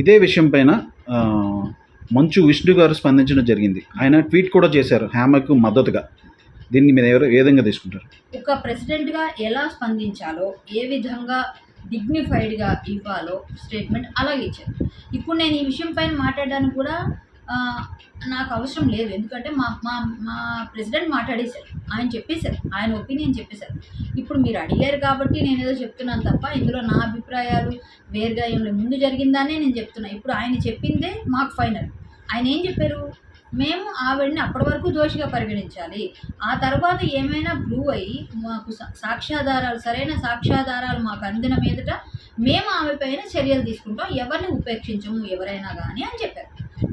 ఇదే విషయం పైన మంచు విష్ణు గారు స్పందించడం జరిగింది. ఆయన ట్వీట్ కూడా చేశారు హేమకు మద్దతుగా. దీన్ని మీరు ఎవరు ఏ విధంగా తీసుకుంటారు? ఒక ప్రెసిడెంట్గా ఎలా స్పందించాలో ఏ విధంగా డిగ్నిఫైడ్గా ఇవ్వాలో స్టేట్మెంట్ అలాగే ఇచ్చారు. ఇప్పుడు నేను ఈ విషయం పైన మాట్లాడడానికి కూడా నాకు అవసరం లేదు. ఎందుకంటే మా మా మా ప్రెసిడెంట్ మాట్లాడేశారు. ఆయన చెప్పేశారు. ఆయన ఒపీనియన్ చెప్పేశారు. ఇప్పుడు మీరు అడిగారు కాబట్టి నేను ఏదో చెప్తున్నాను తప్ప ఇందులో నా అభిప్రాయాలు వేరుగా ఏం ముందు జరిగిందానే నేను చెప్తున్నా. ఇప్పుడు ఆయన చెప్పిందే మాకు ఫైనల్. ఆయన ఏం చెప్పారు? మేము ఆవిడని అప్పటి వరకు దోషిగా పరిగణించాలి. ఆ తర్వాత ఏమైనా ప్రూవ్ అయ్యి మాకు సాక్ష్యాధారాలు సరైన సాక్ష్యాధారాలు మాకు అందిన మీదట మేము ఆమె పైన చర్యలు తీసుకుంటాం. ఎవరిని ఉపేక్షించము? ఎవరైనా కానీ అని చెప్పారు.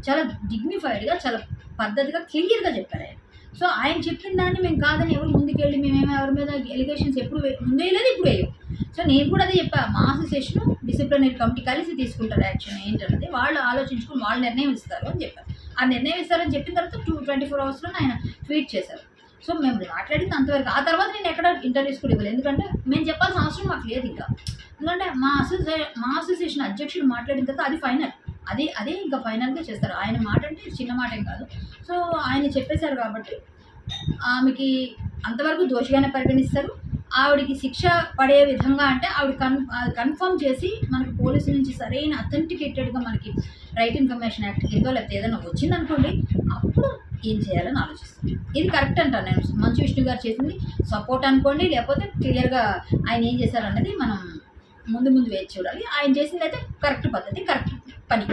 చాలా డిగ్నిఫైడ్గా చాలా పద్ధతిగా క్లియర్గా చెప్పారు ఆయన. సో ఆయన చెప్పిన దాన్ని మేము కాదని ఎవరు ముందుకెళ్ళి మేమేమో ఎవరి మీద ఎలిగేషన్స్ ఎప్పుడు ముందు వేయలేదు ఇప్పుడు వేయం సో నేను కూడా అదే చెప్పా మా అసోసియేషన్ డిసిప్లినరీ కమిటీ కలిసి తీసుకుంటారు యాక్షన్ ఏంటన్నది వాళ్ళు ఆలోచించుకుని వాళ్ళు నిర్ణయం ఇస్తారు అని చెప్పారు. ఆ నిర్ణయం ఇస్తారని చెప్పిన తర్వాత టూ ట్వంటీ ఫోర్ అవర్స్లో ఆయన ట్వీట్ చేశారు. సో మేము మాట్లాడింది అంతవరకు. ఆ తర్వాత నేను ఎక్కడ ఇంటర్వ్యూస్ కూడా ఇవ్వలేదు. ఎందుకంటే మేము చెప్పాల్సిన అవసరం మాకు లేదు ఇంకా. ఎందుకంటే మా అసోసియే మా అసోసియేషన్ అధ్యక్షుడు మాట్లాడిన తర్వాత అది ఫైనల్ అదే అదే ఇంకా ఫైనల్గా చేస్తారు. ఆయన మాట అంటే చిన్న మాట ఏం కాదు. సో ఆయన చెప్పేశారు కాబట్టి ఆమెకి అంతవరకు దోషిగానే పరిగణిస్తారు. ఆవిడికి శిక్ష పడే విధంగా అంటే ఆవిడ కన్ కన్ఫర్మ్ చేసి మనకి పోలీసు నుంచి సరైన అథెంటికేటెడ్గా మనకి రైట్ ఇన్ఫర్మేషన్ యాక్ట్ కిందో లేకపోతే ఏదైనా వచ్చిందనుకోండి అప్పుడు ఏం చేయాలని ఆలోచిస్తుంది. ఇది కరెక్ట్ అంటాను నేను. మంచు విష్ణు గారు చేసింది సపోర్ట్ అనుకోండి లేకపోతే క్లియర్గా ఆయన ఏం చేశారన్నది మనం ముందు ముందు వేచి చూడాలి. ఆయన చేసింది అయితే కరెక్ట్ పద్ధతి కరెక్ట్ పని.